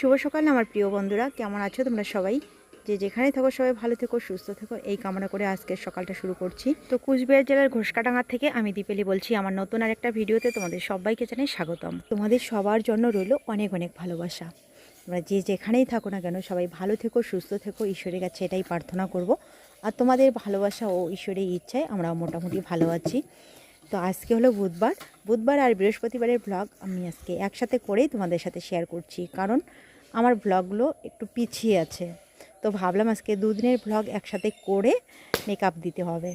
শুভ সকাল আমার প্রিয় বন্ধুরা, কেমন আছো তোমরা সবাই? যে যেখানেই থাকো সবাই ভালো থেকো, সুস্থ থেকো, এই কামনা করে আজকের সকালটা শুরু করছি। তো কুচবিহার জেলার ঘোষকাডাঙ্গা থেকে আমি দীপেলি বলছি, আমার নতুন আর একটা ভিডিওতে তোমাদের সবাইকে জানাই স্বাগতম। তোমাদের সবার জন্য রইল অনেক অনেক ভালোবাসা। তোমরা যে যেখানেই থাকো না কেন, সবাই ভালো থেকো, সুস্থ থেকো, ঈশ্বরের কাছে এটাই প্রার্থনা করব। আর তোমাদের ভালোবাসা ও ঈশ্বরের ইচ্ছায় আমরা মোটামুটি ভালো আছি। তো আজকে হলো বুধবার। বুধবার আর বৃহস্পতিবারের ব্লগ আমি আজকে একসাথে করেই তোমাদের সাথে শেয়ার করছি। কারণ আমার ব্লগগুলো একটু পিছিয়ে আছে। তো ভাবলাম আজকে দুদিনের ব্লগ একসাথে করে মেকআপ দিতে হবে।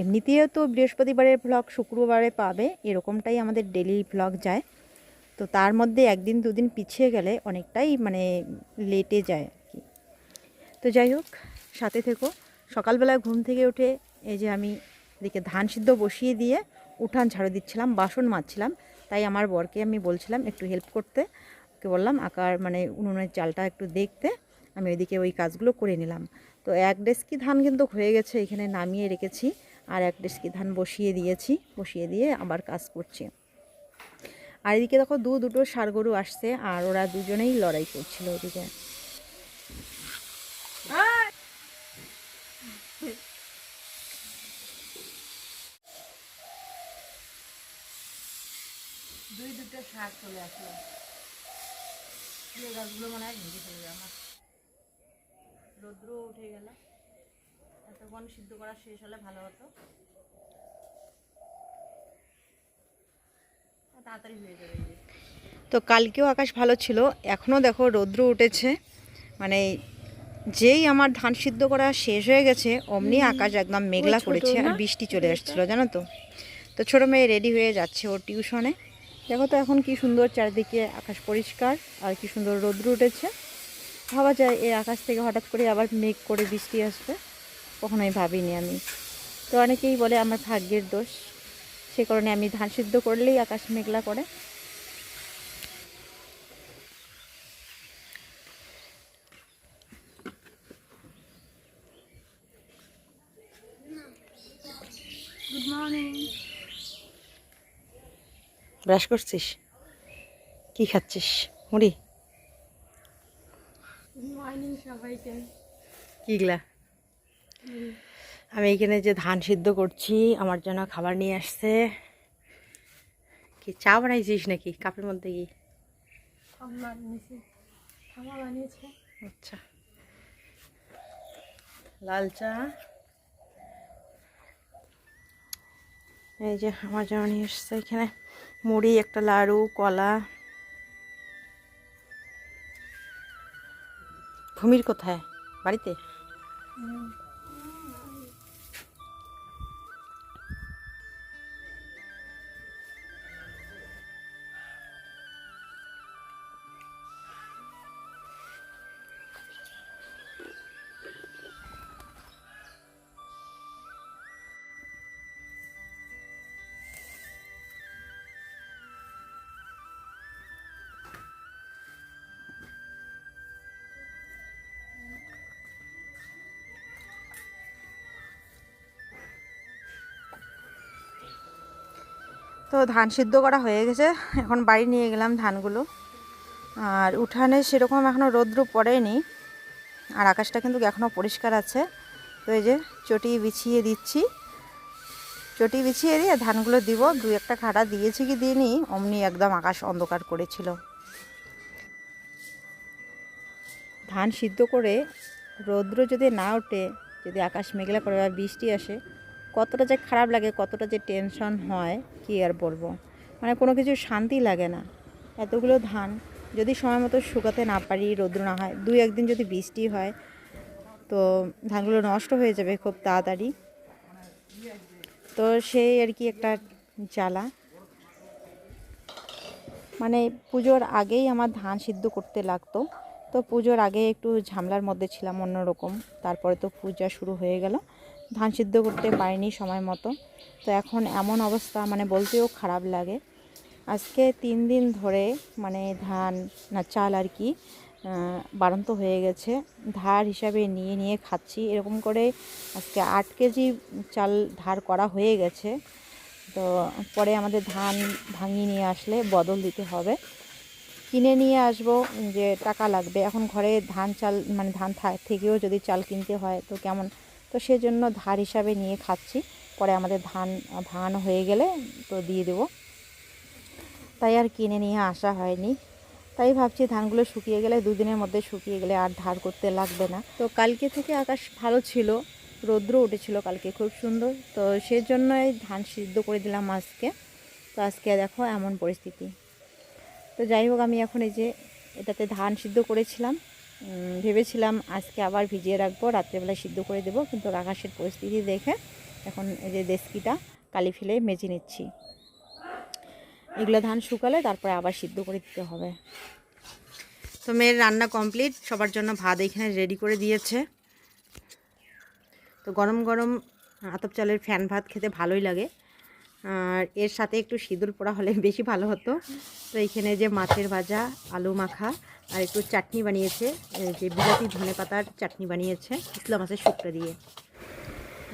এমনিতেও তো বৃহস্পতিবারের ব্লগ শুক্রবারে পাবে, এরকমটাই আমাদের ডেলি ব্লগ যায়। তো তার মধ্যে একদিন দুদিন পিছিয়ে গেলে অনেকটাই মানে লেটে যায় আর কি। তো যাই হোক, সাথে থেকো। সকালবেলা ঘুম থেকে উঠে এই যে আমি এদিকে ধান সিদ্ধ বসিয়ে দিয়ে উঠান ঝাড়ু দিচ্ছিলাম, বাসন মাজছিলাম। তাই আমার বরকে আমি বলছিলাম একটু হেল্প করতে। ওকে বললাম, আকার মানে উনুনের চালটা একটু দেখতে। আমি ওইদিকে ওই কাজগুলো করে নিলাম। তো এক ডেস্কি ধান কিন্তু হয়ে গেছে, এখানে নামিয়ে রেখেছি। আর এক ডেস্কি ধান বসিয়ে দিয়েছি, বসিয়ে দিয়ে আবার কাজ করছি। আর এদিকে দেখো দু, দুটো ষাড় গরু আসছে, আর ওরা দুজনেই লড়াই করছিল ওদিকে। দুই, দুটো শাক চলে আসলো। ফুলের গাছগুলো মনে হয় ভেঙে চলে আমার। রৌদ্র উঠে গেল। এতক্ষণ সিদ্ধ করা শেষ হলে ভালো হতো। তাড়াতাড়ি হয়ে যাবে তো কালকেও আকাশ ভালো ছিল এখনও দেখো রৌদ্র উঠেছে। মানে যেই আমার ধান সিদ্ধ করা শেষ হয়ে গেছে অমনি আকাশ একদম মেঘলা করেছে আর বৃষ্টি চলে আসছিল জানো তো? তো ছোটো মেয়ে রেডি হয়ে যাচ্ছে ওর টিউশনে দেখো তো এখন কি সুন্দর চারিদিকে আকাশ পরিষ্কার আর কি সুন্দর রোদ্র উঠেছে। ভাবা যায় এই আকাশ থেকে হঠাৎ করে আবার মেঘ করে বৃষ্টি আসবে, কখনোই ভাবিনি আমি। তো অনেকেই বলে আমার ভাগ্যের দোষ, সে কারণে আমি ধান সিদ্ধ করলেই আকাশ মেঘলা করে। ব্রাশ করছিস? কি খাচ্ছিস? মুড়ি? কিগলা আমি এখানে যে ধান সিদ্ধ করছি, আমার জন্য খাবার নিয়ে আসছে। কি চা বানাইছিস নাকি? কাপের মধ্যে কি? আচ্ছা। লাল চা। এই যে, আমার জন্য নিয়ে এসছে এখানে। মুড়ি একটা লাড়ু কলা। ভূমির কোথায়? বাড়িতে? তো ধান সিদ্ধ করা হয়ে গেছে। এখন বাড়ি নিয়ে গেলাম ধানগুলো। আর উঠানে সেরকম এখনও রৌদ্র পড়েনি। আর আকাশটা কিন্তু এখনও পরিষ্কার আছে। তো এই যে চটি বিছিয়ে দিচ্ছি। চটি বিছিয়ে দিয়ে ধানগুলো দিব। দু একটা খাটা দিয়েছি কি দিইনি। অমনি একদম আকাশ অন্ধকার করেছিল। ধান সিদ্ধ করে রৌদ্র যদি না ওঠে, যদি আকাশ মেঘলা করে বা বৃষ্টি আসে কতটা যে খারাপ লাগে, কতটা যে টেনশন হয়, কি আর বলব? মানে কোনো কিছু শান্তি লাগে না। এতগুলো ধান যদি সময় মতো শুকাতে না পারি, রৌদ্র না হয়, দুই একদিন যদি বৃষ্টি হয়, তো ধানগুলো নষ্ট হয়ে যাবে খুব তাড়াতাড়ি। তো সেই আর কি একটা জ্বালা। মানে পুজোর আগেই আমার ধান সিদ্ধ করতে লাগতো। তো পুজোর আগে একটু ঝামলার মধ্যে ছিলাম অন্যরকম। তারপরে তো পূজা শুরু হয়ে গেল। ধান সিদ্ধ করতে পারিনি সময় মতো। তো এখন এমন অবস্থা মানে বলতেও খারাপ লাগে। আজকে তিন দিন ধরে মানে ধান, না চাল আর কি বাড়ন্ত হয়ে গেছে। ধার হিসাবে নিয়ে নিয়ে খাচ্ছি। এরকম করে আজকে আট কেজি চাল ধার করা হয়ে গেছে। তো পরে আমাদের ধান ভাঙিয়ে নিয়ে আসলে বদল দিতে হবে। কিনে নিয়ে আসব যে টাকা লাগবে। এখন ঘরে ধান চাল মানে ধান থেকেও যদি চাল কিনতে হয়, তো কেমন তো সেজন্য ধার হিসাবে নিয়ে খাচ্ছি। পরে আমাদের ধান ভাঙানো হয়ে গেলে তো দিয়ে দেবো। তাই আর কিনে নিয়ে আসা হয়নি। তাই ভাবছি ধানগুলো শুকিয়ে গেলে, দুদিনের মধ্যে শুকিয়ে গেলে আর ধার করতে লাগবে না। তো কালকে থেকে আকাশ ভালো ছিল, রৌদ্র উঠেছিল কালকে খুব সুন্দর। তো সেজন্যই ধান সিদ্ধ করে দিলাম আজকে। তো আজকে দেখো এমন পরিস্থিতি। তো যাই হোক, আমি এখন এই যে এটাতে ধান সিদ্ধ করেছিলাম। ভেবেছিলাম আজকে আবার ভিজিয়ে রাখব, রাত্রেবেলা সিদ্ধ করে দেবো, কিন্তু আকাশের পরিস্থিতি দেখে এখন এই যে দেশকিটা কালি ফেলে মেজে নিচ্ছি। এগুলো ধান শুকালে তারপরে আবার সিদ্ধ করে দিতে হবে। তো মেয়ের রান্না কমপ্লিট, সবার জন্য ভাত এখানে রেডি করে দিয়েছে। তো গরম গরম আতপ চালের ফ্যান ভাত খেতে ভালোই লাগে। আর এর সাথে একটু সিঁদুর পোড়া হলে বেশি ভালো হতো। তো এখানে যে মাছের ভাজা, আলু মাখা আর একটু চাটনি বানিয়েছে যে বিলাতি ধনে পাতার চাটনি বানিয়েছে, ইসলাম মাছের শুক্তো দিয়ে।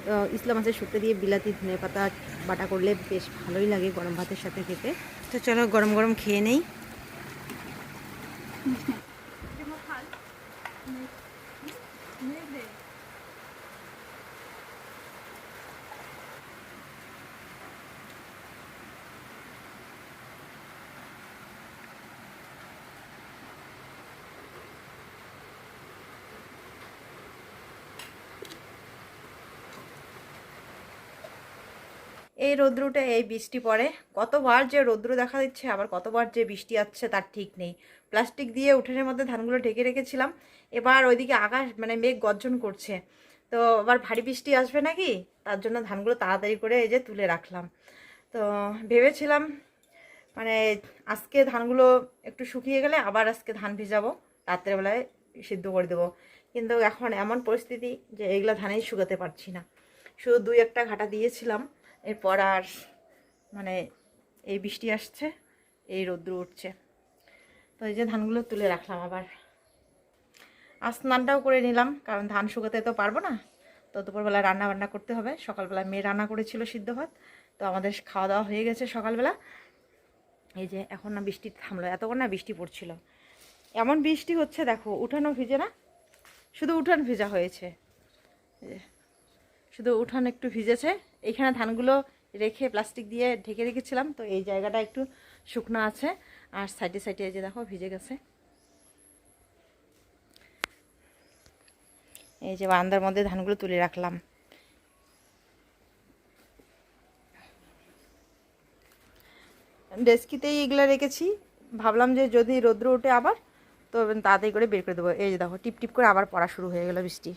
তো ইসলাম মাছের শুক্তো দিয়ে বিলাতি ধনে পাতা বাটা করলে বেশ ভালোই লাগে গরম ভাতের সাথে খেতে। তো চলো গরম গরম খেয়ে নেই। এই রৌদ্রটা এই বৃষ্টি পড়ে। কতবার যে রৌদ্র দেখা দিচ্ছে, আবার কতবার যে বৃষ্টি আসছে তার ঠিক নেই। প্লাস্টিক দিয়ে উঠোনের মধ্যে ধানগুলো ঢেকে রেখেছিলাম। এবার ওইদিকে আকাশ মানে মেঘ গর্জন করছে। তো আবার ভারী বৃষ্টি আসবে নাকি? তার জন্য ধানগুলো তাড়াতাড়ি করে এই যে তুলে রাখলাম। তো ভেবেছিলাম মানে আজকে ধানগুলো একটু শুকিয়ে গেলে আবার আজকে ধান ভিজাবো, রাত্রেবেলায় সিদ্ধ করে দেবো। কিন্তু এখন এমন পরিস্থিতি যে এইগুলো ধানেই শুকাতে পারছি না। শুধু দুই একটা ঘাটা দিয়েছিলাম। এরপর আর মানে এই বৃষ্টি আসছে, এই রৌদ্র উঠছে। তো এই যে ধানগুলো তুলে রাখলাম আবার। আর স্নানটাও করে নিলাম, কারণ ধান শুকাতে তো পারব না। তো দুপুরবেলা রান্না বান্না করতে হবে। সকালবেলা মেয়ে রান্না করেছিল সিদ্ধ ভাত, তো আমাদের খাওয়া দাওয়া হয়ে গেছে সকালবেলা। এই যে এখন না বৃষ্টি থামলো, এতক্ষণ না বৃষ্টি পড়ছিল। এমন বৃষ্টি হচ্ছে, দেখো, উঠানো ভিজে না, শুধু উঠান ভেজা হয়েছে। শুধু উঠান একটু ভিজেছে। এইখানে ধানগুলো রেখে প্লাস্টিক দিয়ে ঢেকে রেখেছিলাম, তো এই জায়গাটা একটু শুকনো আছে। আর সাইডে সাইডে এই যে দেখো, ভিজে গেছে। এই যে বারান্দার মধ্যে ধানগুলো তুলে রাখলাম। ডেস্কিতেই এগুলো রেখেছি। ভাবলাম যে যদি রৌদ্র ওঠে আবার, তো তাড়াতাড়ি করে বের করে দেবো। এই যে দেখো টিপ টিপ করে আবার পড়া শুরু হয়ে গেল বৃষ্টি।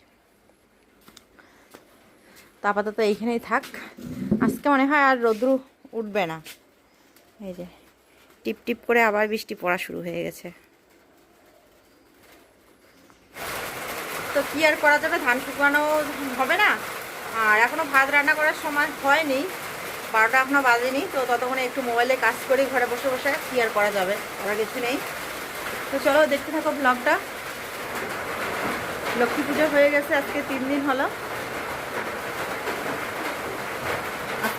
তো আপাতত এইখানেই থাক। আজকে মনে হয় আর রৌদ্র উঠবে না। এই যে, টিপ টিপ করে আবার বৃষ্টি পড়া শুরু হয়ে গেছে। তো কি আর করা যাবে? ধান শুকানো হবে না। আর এখনও ভাত রান্না করার সময় হয়নি। বারোটা এখনও বাজেনি। তো ততক্ষণে একটু মোবাইলে কাজ করি, ঘরে বসে বসে কি আর করা যাবে? করার কিছু নেই। তো চলো দেখতে থাকো ব্লগটা লক্ষ্মী পুজো হয়ে গেছে, আজকে তিন দিন হলো।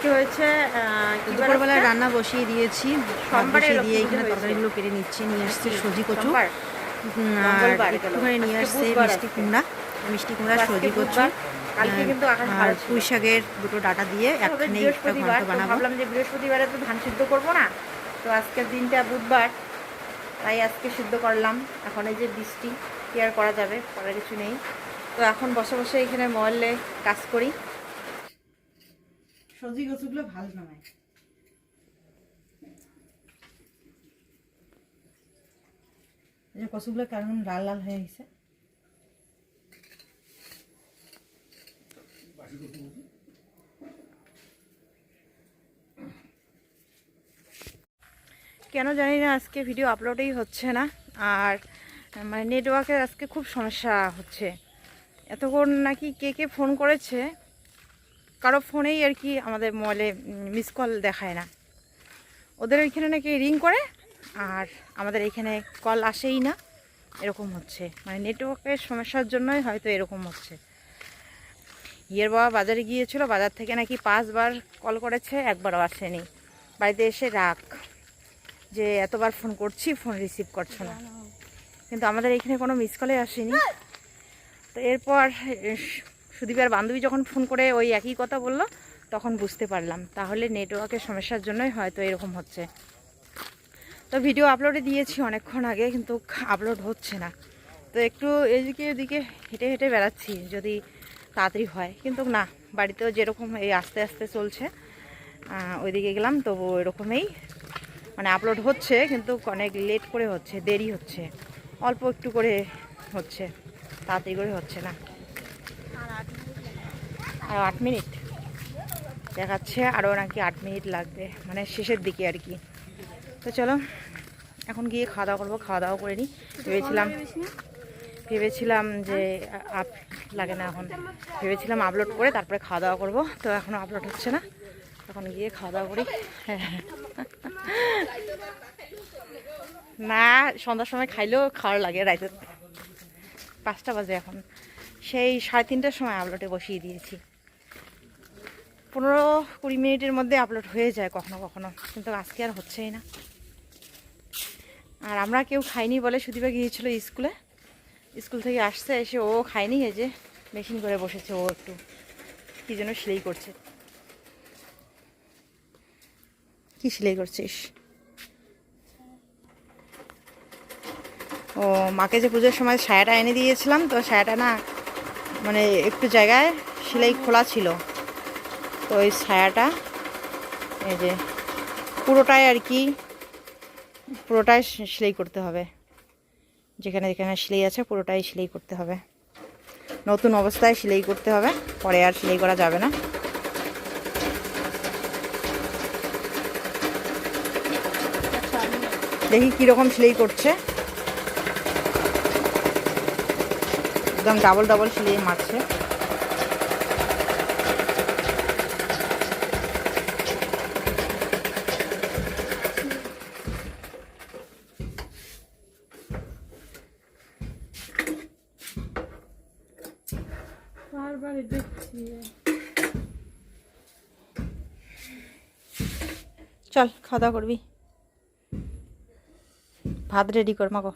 আজকে হয়েছে দুপুরবেলায় রান্না বসিয়ে দিয়েছি। সোমবারে বসিয়ে দিয়ে এখানে তরকারিগুলো কেটে নিচ্ছে নিয়ে আসছে সজি কচু। আর একটুখানি নিয়ে আসছে মিষ্টি কুমড়া মিষ্টি কুমড়া সজি কচু আর পুঁই শাকের দুটো ডাটা দিয়ে একখানে বৃহস্পতিবার ভাবলাম যে বৃহস্পতিবারে তো ধান সিদ্ধ করব না। তো আজকের দিনটা বুধবার তাই আজকে সিদ্ধ করলাম। এখন এই যে বৃষ্টি কেয়ার করা যাবে? করার কিছু নেই। তো এখন বসে বসে এখানে মহল্লে কাজ করি। সজি কচুগুলো ভালো নয় এই যে কচুগুলো কেমন লাল লাল হয়ে গেছে। কেন জানি না আজকে ভিডিও আপলোডই হচ্ছে না, আর মানে নেটওয়ার্কের আজকে খুব সমস্যা হচ্ছে। এতক্ষণ নাকি কে কে ফোন করেছে কারও ফোনেই আর কি আমাদের মোবাইলে মিস কল দেখায় না। ওদের এখানে নাকি রিং করে, আর আমাদের এখানে কল আসেই না। এরকম হচ্ছে। মানে নেটওয়ার্কের সমস্যার জন্যই হয়তো এরকম হচ্ছে। ইয়ের বাবা বাজারে গিয়েছিল, বাজার থেকে নাকি পাঁচবার কল করেছে, একবারও আসেনি। বাড়িতে এসে রাখ যে এতবার ফোন করছি ফোন রিসিভ করছ না। কিন্তু আমাদের এখানে কোনো মিস কলে আসেনি। তো এরপর সুদীপের বান্ধবী যখন ফোন করে ওই একই কথা বলল, তখন বুঝতে পারলাম। তাহলে নেটওয়ার্কের সমস্যার জন্যই হয়তো এরকম হচ্ছে। তো ভিডিও আপলোডে দিয়েছি অনেকক্ষণ আগে, কিন্তু আপলোড হচ্ছে না। তো একটু এদিকে এদিকে হেঁটে হেঁটে বেড়াচ্ছি, যদি তাড়াতাড়ি হয়। কিন্তু না, বাড়িতেও যেরকম এই আস্তে আস্তে চলছে ওইদিকে গেলাম তবু এরকমই। মানে আপলোড হচ্ছে, কিন্তু অনেক লেট করে হচ্ছে, দেরি হচ্ছে। অল্প একটু করে হচ্ছে, তাড়াতাড়ি করে হচ্ছে না। আর আট মিনিট। দেখাচ্ছে আরও নাকি আট মিনিট লাগবে মানে শেষের দিকে আর কি। তো চলো এখন গিয়ে খাওয়া দাওয়া করব খাওয়া দাওয়া করে নিই। ভেবেছিলাম ভেবেছিলাম যে আপ লাগে না এখন। ভেবেছিলাম আপলোড করে তারপরে খাওয়া দাওয়া করব তো এখনও আপলোড হচ্ছে না। তখন গিয়ে খাওয়া দাওয়া করি। হ্যাঁ না সন্ধ্যার সময় খাইলেও খাওয়ার লাগে রাইতে। পাঁচটা বাজে এখন। সেই সাড়ে তিনটার সময় আপলোডে বসিয়ে দিয়েছি। পনেরো কুড়ি মিনিটের মধ্যে আপলোড হয়ে যায় কখনো কখনো, কিন্তু আজকে আর হচ্ছেই না। আর আমরা কেউ খাইনি বলে সুদীপা গিয়েছিল স্কুলে। স্কুল থেকে আসছে, এসে ও খায়নি, এই যে মেশিন করে বসেছে ও একটু। কী যেন সেলাই করছে। কি সেলাই করছিস? ও, মাকে যে পুজোর সময় সায়াটা এনে দিয়েছিলাম, তো সায়াটা না মানে একটু জায়গায় সেলাই খোলা ছিল। তো ওই ছায়াটা, এই যে পুরোটাই আর কি, পুরোটাই সেলাই করতে হবে। যেখানে যেখানে সেলাই আছে পুরোটাই সেলাই করতে হবে। নতুন অবস্থায় সেলাই করতে হবে, পরে আর সেলাই করা যাবে না। দেখি কীরকম সেলাই করছে। একদম ডাবল ডাবল সেলাই মারছে বারবার দেখছি চল খাওয়া দাওয়া করবি? ভাত রেডি কর মাগো।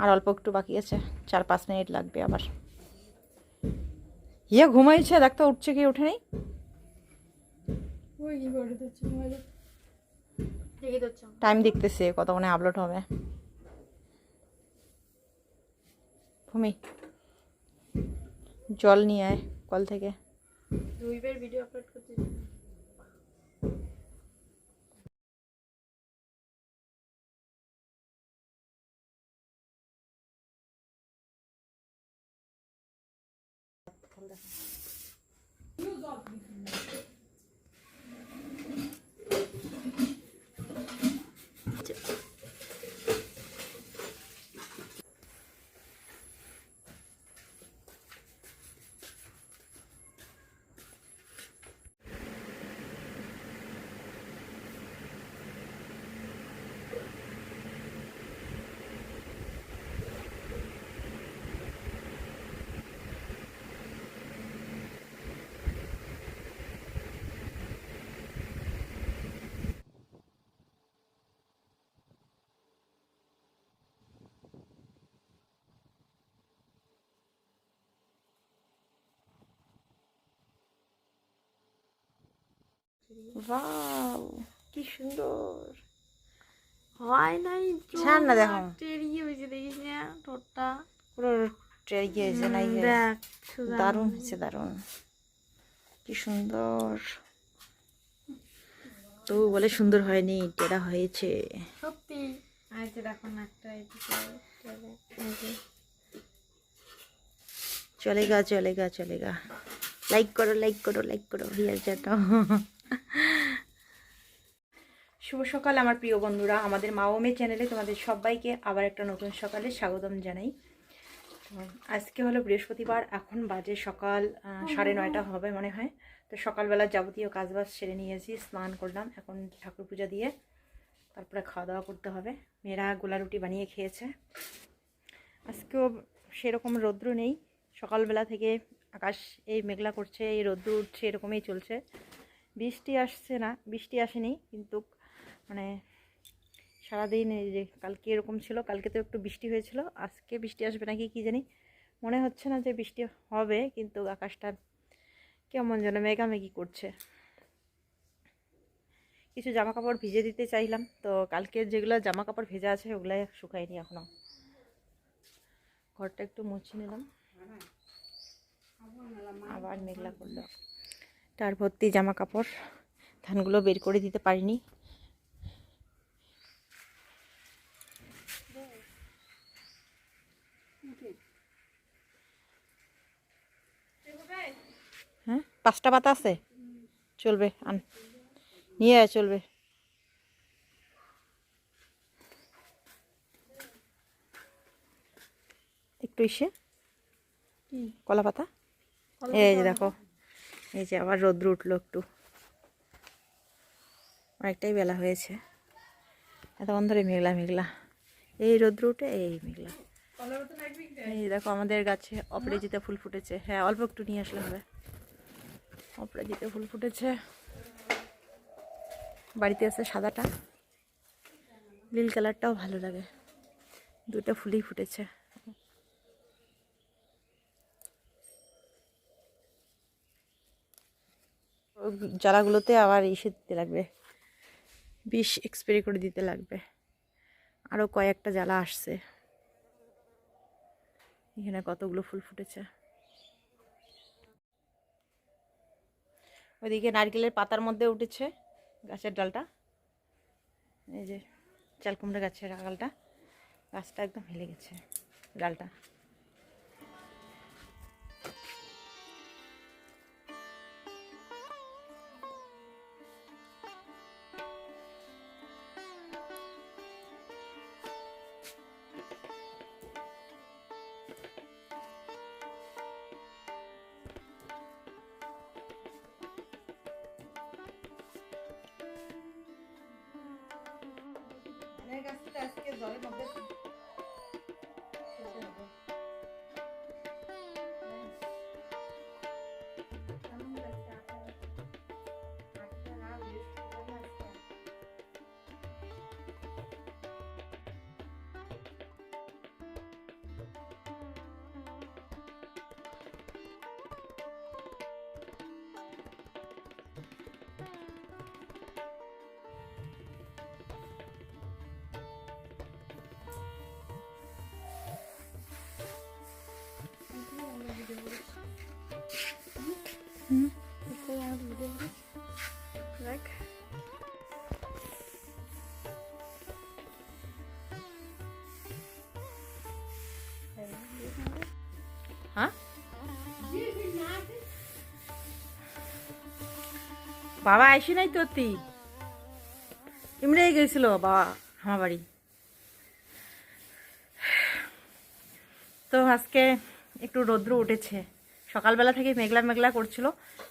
আর অল্প একটু বাকি আছে চার পাঁচ মিনিট লাগবে আবার। ইয়ে ঘুমাইছে দেখতো উঠছে কি উঠে নেই। টাইম দেখতেছে কতক্ষণে আপলোড হবে। ভূমি জল নিয়ে আয় কল থেকে। দুইবার ভিডিও আপলোড করতে বাও কি সুন্দর। হয় নাই ছাড় না দেখো। টেরিয়ে হয়েছে দেখিস না ঠোঁটটা। পুরো ট্রেই গিয়েছে নাই দারুণ হয়েছে। দারুণ। কি সুন্দর। তো বলে সুন্দর হয়নি টেরা হয়েছে। সত্যি? দেখো না একটা এদিকে এই যে। চলেগা চলেগা চলেগা লাইক করো লাইক করো লাইক করো হিয়ার জন্য শুভ সকাল, আমার প্রিয় বন্ধুরা। আমাদের মা ও চ্যানেলে তোমাদের সবাইকে আবার একটা নতুন সকালে স্বাগতম জানাই। আজকে হলো বৃহস্পতিবার, এখন বাজে সকাল সাড়ে নয়টা হবে মনে হয়। তো সকালবেলা যাবতীয় কাজবাজ সেরে নিয়েছি, স্নান করলাম, এখন ঠাকুর পূজা দিয়ে তারপরে খাওয়া দাওয়া করতে হবে। মেয়েরা গোলা রুটি বানিয়ে খেয়েছে। আজকেও সেরকম রৌদ্র নেই। সকালবেলা থেকে আকাশ এই মেঘলা করছে, এই রৌদ্র উঠছে, এরকমই চলছে। বৃষ্টি আসছে না, বৃষ্টি আসেনি, কিন্তু মানে সারাদিন এই যে কালকে এরকম ছিল, কালকে তো একটু বৃষ্টি হয়েছিল, আজকে বৃষ্টি আসবে নাকি কি জানি? মনে হচ্ছে না যে বৃষ্টি হবে, কিন্তু আকাশটা কেমন যেন মেঘামেঘি করছে। কিছু জামা কাপড় ভিজে দিতে চাইলাম, তো কালকে যেগুলো জামা কাপড় ভেজা আছে ওগুলাই শুকায়নি এখনও। ঘরটা একটু মুছে নিলাম। আবার মেঘলা করল। তার ভর্তি জামা কাপড় ধানগুলো বের করে দিতে পারিনি। হ্যাঁ? পাঁচটা পাতা আছে? চলবে আন। নিয়ে আয় চলবে। একটু ইসে কলা পাতা? এই দেখো। এই যে আবার রোদ্র উঠল একটু। অনেকটাই বেলা হয়েছে। এতক্ষণ ধরে মেঘলা মেঘলা। এই রোদ্র উঠে, এই মেঘলা। এই দেখো আমাদের গাছে অপরাজিতা ফুল ফুটেছে। হ্যাঁ অল্প একটু নিয়ে আসলে হবে। অপরাজিতা ফুল ফুটেছে। বাড়িতে আছে সাদাটা। নীল কালারটাও ভালো লাগে। দুটো ফুলই ফুটেছে। চারাগুলোতে আবার এসে দিতে লাগবে। বিষ এক্সপ্রে করে দিতে লাগবে। আরও কয়েকটা জ্বালা আসছে। এখানে কতগুলো ফুল ফুটেছে। ওইদিকে নারকেলের পাতার মধ্যে উঠেছে গাছের ডালটা। এই যে চালকুমড়া গাছের আগালটা। গাছটা একদম হেলে গেছে ডালটা। দেখ হ্যাঁ বাবা আইসি নাই তো তুই এমনি গেছিল বাবা, আমার বাড়ি। তো আজকে একটু রৌদ্র উঠেছে। সকালবেলা থেকে মেঘলা মেঘলা করছিল,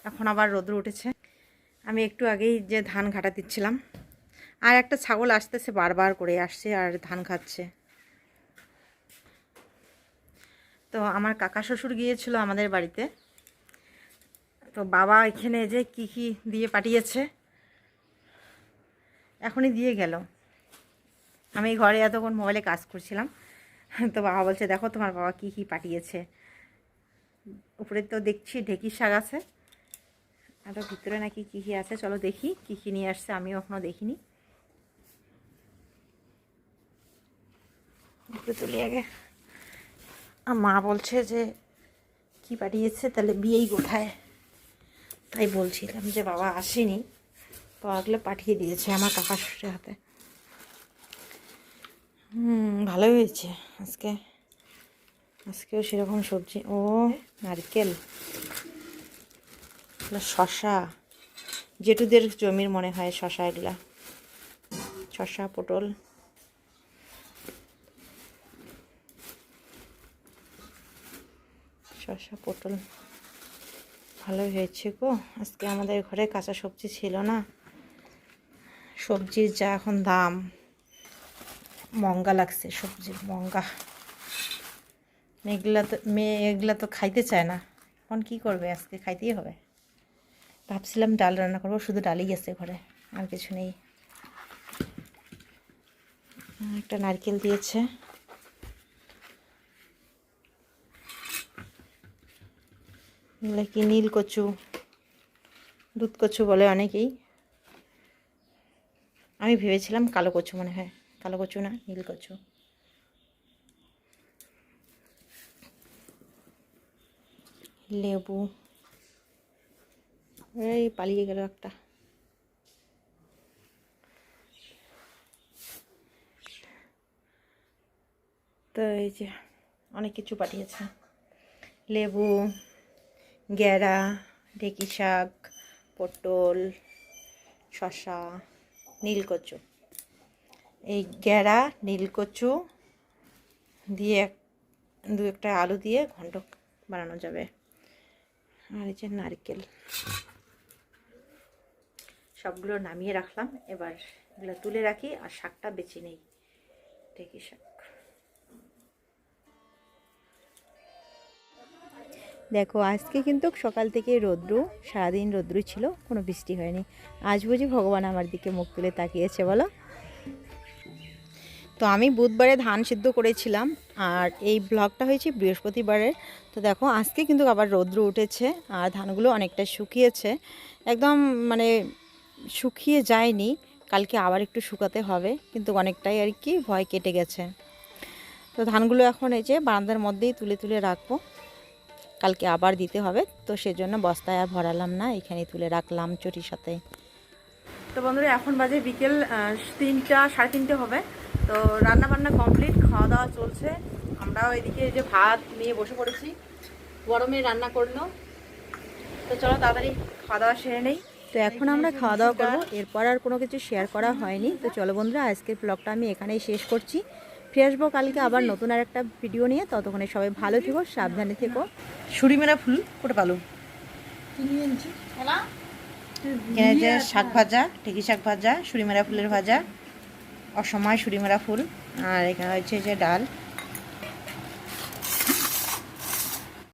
এখন আবার রৌদ্র উঠেছে। আমি একটু আগেই যে ধান ঘাটা দিচ্ছিলাম, আর একটা ছাগল আসতেছে, বারবার করে আসছে আর ধান খাচ্ছে। তো আমার কাকা শ্বশুর গিয়েছিল আমাদের বাড়িতে। তো বাবা এখানে যে কি কি দিয়ে পাঠিয়েছে, এখনই দিয়ে গেল। আমি ঘরে এতক্ষণ মোবাইলে কাজ করছিলাম, তো বাবা বলছে, দেখো তোমার বাবা কি কি পাঠিয়েছে। উপরে তো দেখছি ঢেকির শাক আছে। আরও ভিতরে নাকি কী কী আছে, চলো দেখি কী কী নিয়ে আসছে, আমিও এখনও দেখিনি। একটু তুলি আগে। মা বলছে যে, কি পাঠিয়েছে তাহলে বিয়েই কোথায় তাই বলছিলাম যে বাবা আসেনি পাওয়াগুলো পাঠিয়ে দিয়েছে আমার কাকা শ্বশুরের হাতে। হুম, ভালোই হয়েছে আজকে। আজকেও সেরকম সবজি। ও, নারকেল। শশা। জেঠুদের জমির মনে হয় শশা এগুলা। শশা, পটল। শশা, পটল। ভালোই হয়েছে গো। আজকে আমাদের ঘরে কাঁচা সবজি ছিল না। সবজির যা এখন দাম। মঙ্গা লাগছে সবজির মঙ্গা। মেয়েগুলা তো মেয়ে এগুলা তো খাইতে চায় না। এখন কী করবে? আজকে খাইতেই হবে। ভাবছিলাম ডাল রান্না করব, শুধু ডালই আছে ঘরে, আর কিছু নেই। একটা নারকেল দিয়েছে। কি নীল কচু দুধ কচু বলে অনেকেই। আমি ভেবেছিলাম কালো কচু মনে হয়, কালো কচু না নীল কচু লেবু। এই পালিয়ে গেল একটা। তো এই যে অনেক কিছু পাঠিয়েছে। লেবু গ্যাড়া ঢেকি শাক, পটল শশা নীলকচু। এই গ্যাড়া নীলকচু দিয়ে দু একটা আলু দিয়ে ঘন্ট বানানো যাবে। আর এই যে নারকেল। সবগুলো নামিয়ে রাখলাম। এবার এগুলো তুলে রাখি আর শাকটা বেছে নেই। ঢেকি শাক। দেখো, আজকে কিন্তু সকাল থেকে রৌদ্র, সারাদিন রৌদ্র ছিল, কোনো বৃষ্টি হয়নি। আজ বুঝি ভগবান আমার দিকে মুখ তুলে তাকিয়েছে, বলো। তো আমি বুধবারে ধান সিদ্ধ করেছিলাম, আর এই ব্লগটা হয়েছে বৃহস্পতিবারের। তো দেখো, আজকে কিন্তু আবার রৌদ্র উঠেছে, আর ধানগুলো অনেকটা শুকিয়েছে। একদম মানে শুকিয়ে যায়নি, কালকে আবার একটু শুকাতে হবে, কিন্তু অনেকটাই আর কি ভয় কেটে গেছে। তো ধানগুলো এখন এই যে বারান্দার মধ্যেই তুলে তুলে রাখব। কালকে আবার দিতে হবে, তো সেজন্য বস্তায় আর ভরালাম না এখানে তুলে রাখলাম চটির সাথে। তো বন্ধুরা, এখন বাজে বিকেল তিনটা, সাড়ে তিনটে হবে। তো রান্না বান্না কমপ্লিট খাওয়া দাওয়া চলছে। আমরাও এদিকে যে ভাত নিয়ে বসে পড়েছি। গরমে রান্না করল তো চলো তাড়াতাড়ি খাওয়া দাওয়া সেরে নেই। তো এখন আমরা খাওয়া দাওয়া করব। এরপর আর কোনো কিছু শেয়ার করা হয়নি। তো চলো বন্ধুরা আজকের ব্লগটা আমি এখানেই শেষ করছি। ফিরে আসব কালকে আবার নতুন আর একটা ভিডিও নিয়ে। ততক্ষণে সবাই ভালো থেকো সাবধানে থেকো। সুরি মেরা ফুল কোটে পালো। শাক ভাজা ঢেকি শাক ভাজা সুরিমেরা ফুলের ভাজা। অসময় সুরিমেরা ফুল আর এখানে হচ্ছে যে ডাল।